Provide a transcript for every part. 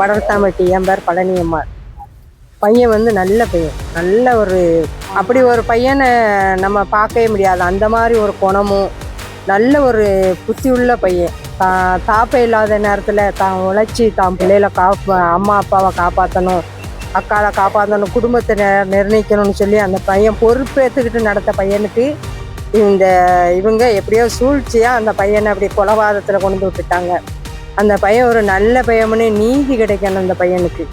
வடர்த்தாம்பட்டி என் பேர் பழனியம்மாள். பையன் வந்து நல்ல பையன். நல்ல ஒரு அப்படி ஒரு பையனை நம்ம பார்க்கவே முடியாது. அந்த மாதிரி ஒரு குணமும் நல்ல ஒரு புத்தி உள்ள பையன். தான் தாப்பை இல்லாத நேரத்தில் தான் உழைச்சி தான் பிள்ளைகளை காப்ப அம்மா அப்பாவை காப்பாற்றணும் அக்காவை காப்பாற்றணும் குடும்பத்தை நிர்ணயிக்கணும்னு சொல்லி அந்த பையன் பொறுப்பேற்றுக்கிட்டு நடத்த பையனுக்கு இந்த இவங்க எப்படியோ சூழ்ச்சியாக அந்த பையனை அப்படி கொலவாதத்தில் கொண்டு விட்டுட்டாங்க. அந்த பையன் ஒரு நல்ல பையன்னு நீதி கிடைக்கணும் அந்த பையனுக்கு.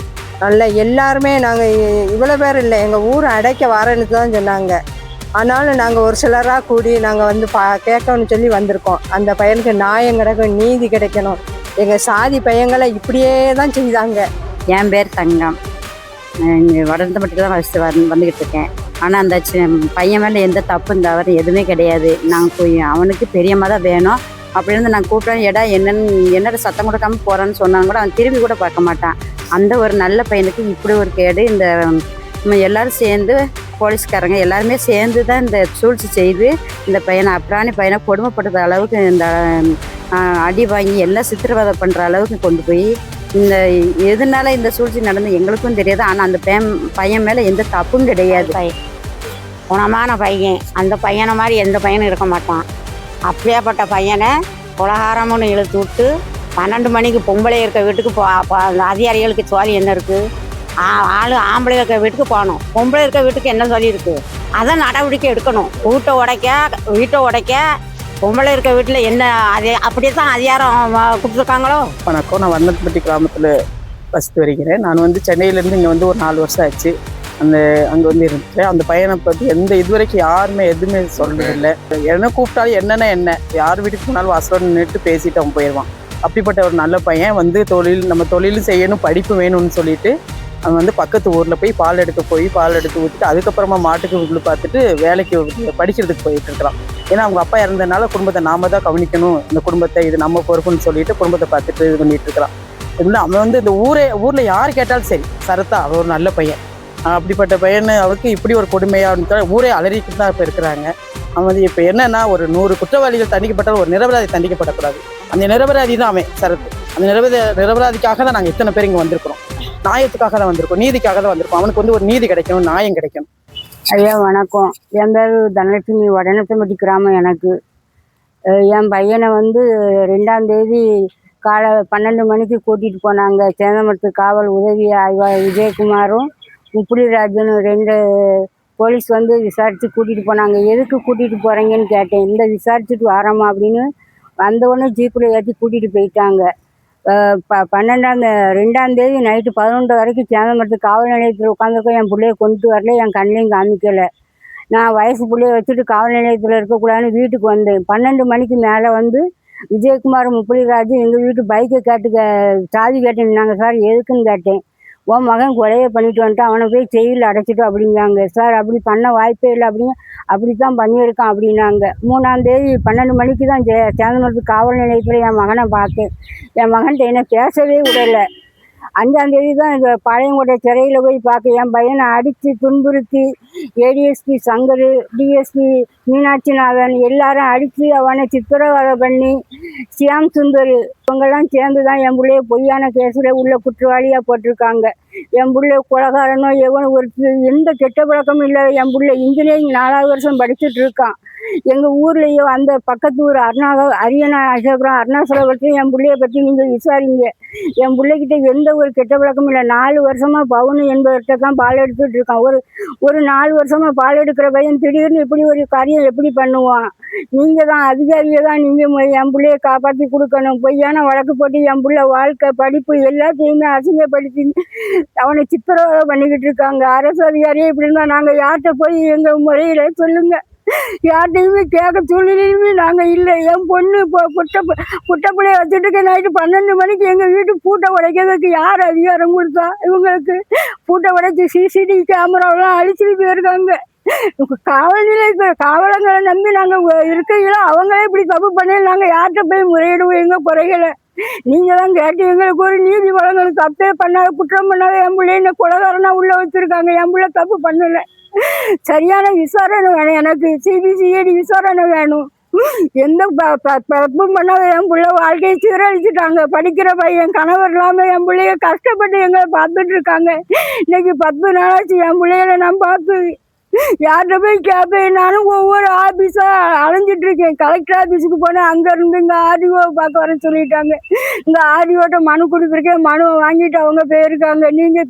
நல்ல எல்லாருமே நாங்கள் இவ்வளோ பேர் இல்லை எங்கள் ஊர் அடைக்க வரேன்னு தான் சொன்னாங்க. ஆனாலும் நாங்கள் ஒரு சிலராக கூடி நாங்கள் வந்து பா கேட்கணும்னு சொல்லி வந்திருக்கோம். அந்த பையனுக்கு நியாயம் கிடைக்கும் நீதி கிடைக்கணும். எங்கள் சாதி பையங்களை இப்படியே தான் செய்தாங்க. என் பேர் தங்கம். இங்கே மட்டும் தான் ஃபஸ்ட்டு வந் வந்துக்கிட்டு இருக்கேன். ஆனால் அந்த பையன் மேலே எந்த தப்பும் தவறு எதுவுமே கிடையாது. நாங்கள் போய் அவனுக்கு பெரியம்மா தான் வேணும். அப்படின்னு நான் கூப்பிட்டேன் எடா என்னன்னு என்னடா சத்தம் கொடுக்காம போகிறான்னு சொன்னாங்க கூட அவன் திரும்பி கூட பார்க்க மாட்டான். அந்த ஒரு நல்ல பையனுக்கு இப்படி ஒரு கேடு இந்த எல்லோரும் எல்லாரும் சேர்ந்து போலீஸ்காரங்க எல்லாருமே சேர்ந்து தான் இந்த சூழ்ச்சி செய்து இந்த பையனை அப்ராணி பையனை கொடுமைப்படுற அளவுக்கு இந்த அடி வாங்கி எல்லாம் சித்திரவதை பண்ணுற அளவுக்கு கொண்டு போய் இந்த எதனால இந்த சூழ்ச்சி நடந்து எங்களுக்கும் தெரியாது. ஆனால் அந்த பையன் பையன் மேலே எந்த தப்பும் கிடையாது. பையன். குணமான பையன். அந்த பையனை மாதிரி எந்த பையனும் இருக்க மாட்டான். அப்படியாப்பட்ட பையனை குலகாரம்னு இழுத்து விட்டு பன்னெண்டு மணிக்கு பொம்பளை இருக்க வீட்டுக்கு போ அதிகாரிகளுக்கு சோழி என்ன இருக்குது ஆள் ஆம்பளை இருக்க வீட்டுக்கு போகணும். பொம்பளை இருக்க வீட்டுக்கு என்ன சொல்லி இருக்கு? அதை நடவடிக்கை எடுக்கணும். வீட்டை உடைக்க வீட்டை உடைக்க பொம்பளை இருக்க வீட்டில் என்ன அதே அப்படியே தான் அதிகாரம் கொடுத்துருக்காங்களோ? வணக்கம். நான் வண்ணப்பட்டி கிராமத்தில் வசித்து வருகிறேன் நான் வந்து சென்னையிலேருந்து இங்கே வந்து ஒரு நாலு வருஷம் ஆச்சு. அந்த அங்கே வந்து இருந்துச்சு. அந்த பையனை பற்றி எந்த இதுவரைக்கும் யாருமே எதுவுமே சொல்றதில்லை என்ன கூப்பிட்டாலும் என்னென்ன என்ன. யார் வீட்டுக்கு போனாலும் வாசலோட நின்றுட்டு பேசிட்டு அவன் போயிடுவான் அப்படிப்பட்ட ஒரு நல்ல பையன் வந்து தொழில் நம்ம தொழில் செய்யணும் படிப்பு வேணும்னு சொல்லிட்டு அவன் வந்து பக்கத்து ஊரில் போய் பால் எடுக்க போய் பால் எடுத்து ஊற்றிட்டு அதுக்கப்புறமா மாட்டுக்கு உள்ளு பார்த்துட்டு வேலைக்கு படிக்கிறதுக்கு போயிட்டு இருக்கிறான். ஏன்னா அவங்க அப்பா இறந்ததுனால குடும்பத்தை நாம தான் கவனிக்கணும். இந்த குடும்பத்தை இது நம்ம பொறுப்புன்னு சொல்லிட்டு குடும்பத்தை பார்த்துட்டு இது பண்ணிட்டு இருக்கிறான். இல்லை அவன் வந்து இந்த ஊரே ஊரில் யார் கேட்டாலும் சரி சரத்தா அவன் ஒரு நல்ல பையன். அப்படிப்பட்ட பையன் அவருக்கு இப்படி ஒரு கொடுமையாக ஊரே அலறிக்கிட்டு தான் இப்போ இருக்கிறாங்க. அவன் வந்து இப்போ என்னன்னா ஒரு நூறு குற்றவாளிகள் தண்டிக்கப்பட்டால் ஒரு நிரபராதி தண்டிக்கப்படக்கூடாது. அந்த நிரபராதி தான் அவன் சரத்து அந்த நிரபதி நிரபராதிக்காக தான் நாங்கள் இத்தனை பேர் இங்கே வந்திருக்கிறோம். நியாயத்துக்காக தான் வந்திருக்கோம். நீதிக்காக தான் வந்திருக்கோம். அவனுக்கு வந்து ஒரு நீதி கிடைக்கணும் நியாயம் கிடைக்கணும். ஐயா வணக்கம். என் பேர் தனலட்சுமி. வடநத்தம்பட்டி கிராமம் எனக்கு. என் பையனை வந்து ரெண்டாம் தேதி காலை பன்னெண்டு மணிக்கு கூட்டிகிட்டு போனாங்க. சேந்தமரத்து காவல் உதவி ஆய்வாளர் விஜயகுமாரும் முப்புலிராஜனும் ரெண்டு போலீஸ் வந்து விசாரித்து கூட்டிகிட்டு போனாங்க. எதுக்கு கூட்டிகிட்டு போகிறீங்கன்னு கேட்டேன். இந்த விசாரிச்சுட்டு வரோமா அப்படின்னு வந்தவொடனே ஜீப்பில் ஏற்றி கூட்டிகிட்டு போயிட்டாங்க. ப பன்னெண்டாம் ரெண்டாந்தேதி நைட்டு பதினொன்று வரைக்கும் சேந்தமரத்து காவல் நிலையத்தில் உட்காந்துருக்கோம் என் பிள்ளைய கொண்டு வரல என் கண்ணையும் காமிக்கலை. நான் வயசு பிள்ளைய வச்சுட்டு காவல் நிலையத்தில் இருக்கக்கூடாதுன்னு வீட்டுக்கு வந்தேன். பன்னெண்டு மணிக்கு மேலே வந்து விஜயகுமார் முப்பலிராஜ் எங்கள் வீட்டு பைக்கை கேட்டு கே சாவி கேட்டேன் நாங்கள் சார். எதுக்குன்னு கேட்டேன். உன் மகன் கொலையை பண்ணிட்டு வந்துட்டு அவனை போய் ஜெயிலில் அடைச்சிட்டு அப்படிங்காங்க சார் அப்படி பண்ண வாய்ப்பே இல்லை அப்படிங்க அப்படி தான் பண்ணியிருக்கான் அப்படின்னாங்க. மூணாம் தேதி பன்னெண்டு மணிக்கு தான் சே சேந்தமரத்து காவல் நிலையத்தில் என் மகனை பார்த்தேன். என் மகன்கிட்ட என்ன பேசவே விடலை. அஞ்சாந்தேதி தான் இந்த பழையங்கோட்டை சிறையில் போய் பார்க்க. என் பையனை அடித்து துன்புறுத்தி ஏடிஎஸ்பி சங்கர் டிஎஸ்பி மீனாட்சிநாதன் எல்லாரும் அடித்து அவனை சித்திரவதை பண்ணி சியாம் சுந்தர் இவங்கெல்லாம் சேர்ந்து தான் என் பிள்ளைய பொய்யான கேஸில் உள்ள குற்றவாளியாக போட்டிருக்காங்க. என் பிள்ளை கொலகாரனோ எவனோ ஒரு எந்த கெட்ட பழக்கமும் இல்லை. என் பிள்ளை இன்ஜினியரிங் நாலாவது வருஷம் படிச்சுட்டு இருக்கான். எங்கள் ஊர்லேயோ அந்த பக்கத்து ஊர் அருணாக அரியணா அசோகரம் அருணாசலபுரத்தையும் என் பிள்ளைய பற்றி நீங்கள் விசாரிங்க. என் பிள்ளைகிட்ட எந்த ஒரு கெட்ட பழக்கமும் இல்லை. நாலு வருஷமாக பவுனு என்பவர்கிட்ட தான் பால் எடுத்துகிட்டு இருக்கான். ஒரு ஒரு நாலு வருஷமா பால் எடுக்கிற பையன் திடீர்னு இப்படி ஒரு காரியம் எப்படி பண்ணுவான்? நீங்கள் தான் அதிகாரியை தான் நீங்கள் என் பிள்ளைய காப்பாற்றி கொடுக்கணும். பொய்யான வழக்கு போட்டு என் பிள்ளை வாழ்க்கை படிப்பு எல்லாத்தையுமே அசிங்கப்படுத்தி அவனை சித்திரவதை பண்ணிக்கிட்டு இருக்காங்க. அரசு அதிகாரியே இப்படி இருந்தால் நாங்கள் யார்கிட்ட போய் எங்கள் முறையில் சொல்லுங்க? யார்கிட்டையுமே கேட்க சூழ்நிலையுமே நாங்கள் இல்லை. என் பொண்ணு இப்போ புட்ட குட்ட பிள்ளைய வச்சுட்டு இருக்க நைட்டு பன்னெண்டு மணிக்கு எங்கள் வீட்டு பூட்டை உடைக்கிறதுக்கு யார் அதிகாரம் கொடுத்தா? இவங்களுக்கு பூட்டை உடைச்சி சிசிடிவி கேமராவெல்லாம் அழிச்சிட்டு போயிருக்காங்க. காவல் நிலையத்தை காவலங்களை நம்பி நாங்கள் இருக்கையில அவங்களே இப்படி தப்பு பண்ணி நாங்கள் யார்கிட்ட போய் முறையிடுவோம் எங்கள் குறைகளை நீங்கள் தான் கேட்டு எங்களுக்கு ஒரு நீதி வழங்கணும். தப்பே பண்ணாத குற்றம் பண்ணாத என் பிள்ளை என்ன உள்ளே உள்ள வச்சிருக்காங்க. என் பிள்ளை தப்பு பண்ணல. சரியான விசாரணை வேணும் எனக்கு. சிபிசிஐடி விசாரணை வேணும். எந்த ப- ப- தப்பும் பண்ணாத என் பிள்ளை வாழ்க்கையை சீரழிச்சிட்டாங்க. படிக்கிற பையன் கணவர் இல்லாமல் என் பிள்ளைய கஷ்டப்பட்டு எங்களை பார்த்துட்டு இருக்காங்க. இன்னைக்கு பத்து நாளாச்சு என் பிள்ளைகளை நான் பார்த்து யார்கிட்ட போய் கேட்பேன் நானும் ஒவ்வொரு ஆபீஸா அலைஞ்சிட்டு இருக்கேன். கலெக்டர் ஆபீஸுக்கு போனேன் அங்கேருந்து இங்கே ஆர்டிஓ பார்க்க வர சொல்லிட்டாங்க. இந்த ஆர்டிஓட்ட மனு கொடுத்துருக்கேன் மனு வாங்கிட்டு அவங்க போயிருக்காங்க. நீங்க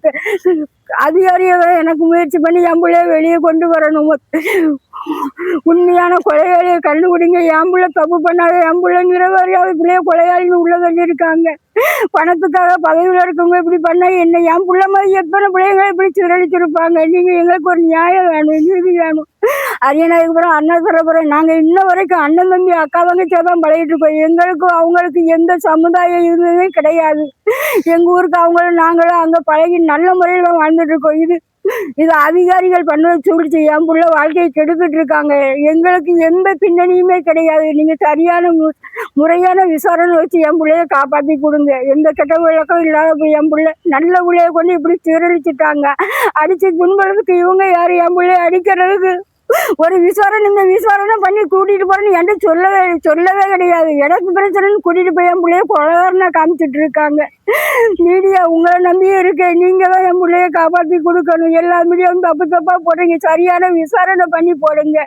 அதிகாரியை எனக்கு முயற்சி பண்ணி என் பிள்ளைய வெளியே கொண்டு வரணும். உண்மையான கொலையாளியை கண்டுபிடிங்க. என் பிள்ளை தப்பு பண்ணாத என் பிள்ளை நிறவாரியாவது பிள்ளைய கொலையாளின்னு உள்ள சொல்லியிருக்காங்க. பணத்துக்காக பதவியில் இருக்கவங்க இப்படி பண்ணா என்ன? என் பிள்ளை மாதிரி எத்தனை பிள்ளைங்களை இப்படி சிதறடிச்சிருப்பாங்க? நீங்கள் எங்களுக்கு ஒரு நியாயம் வேணும் நீதி வேணும். அரியனாய்க்கு அப்புறம் அண்ணன் நாங்கள் இன்ன வரைக்கும் அண்ணன் தம்பி அக்கா தங்கச்சியாக தான் பழகிட்டு இருக்கோம். எங்களுக்கும் அவங்களுக்கு எந்த சமுதாயம் இருந்ததே கிடையாது. எங்கள் ஊருக்கு அவங்களும் நாங்களும் அங்கே பழகி நல்ல முறையில் வாழ்ந்துட்டு இருக்கோம். இது இது அதிகாரிகள் பண்ண சொல்லிச்சு என் புள்ள வாழ்க்கையை கெடுக்கிட்டு இருக்காங்க. எங்களுக்கு எந்த பின்னணியுமே கிடையாது. நீங்கள் சரியான மு- முறையான விசாரணை வச்சு என் பிள்ளைய காப்பாற்றி கொடுங்க. எந்த கெட்ட விளக்கம் இல்லாத என் பிள்ளை நல்ல பிள்ளைய கொண்டு இப்படி சீரழிச்சிட்டாங்க அடிச்சு துன்புறதுக்கு இவங்க யார்? என் பிள்ளைய அடிக்கிறதுக்கு ஒரு விசாரணை இந்த விசாரணை பண்ணி கூட்டிட்டு போறேன்னு என்கிட்ட சொல்லவே சொல்லவே கிடையாது. எனக்கு பிரச்சனைன்னு கூட்டிட்டு போய் என் பிள்ளைய கொலகாரனா காமிச்சிட்டு இருக்காங்க. மீடியா உங்களை நம்பி இருக்கு. நீங்க தான் என் பிள்ளைய காப்பாற்றி கொடுக்கணும். எல்லா மீடியாவும் தப்பு தப்பா போடுறீங்க. சரியான விசாரணை பண்ணி போடுங்க.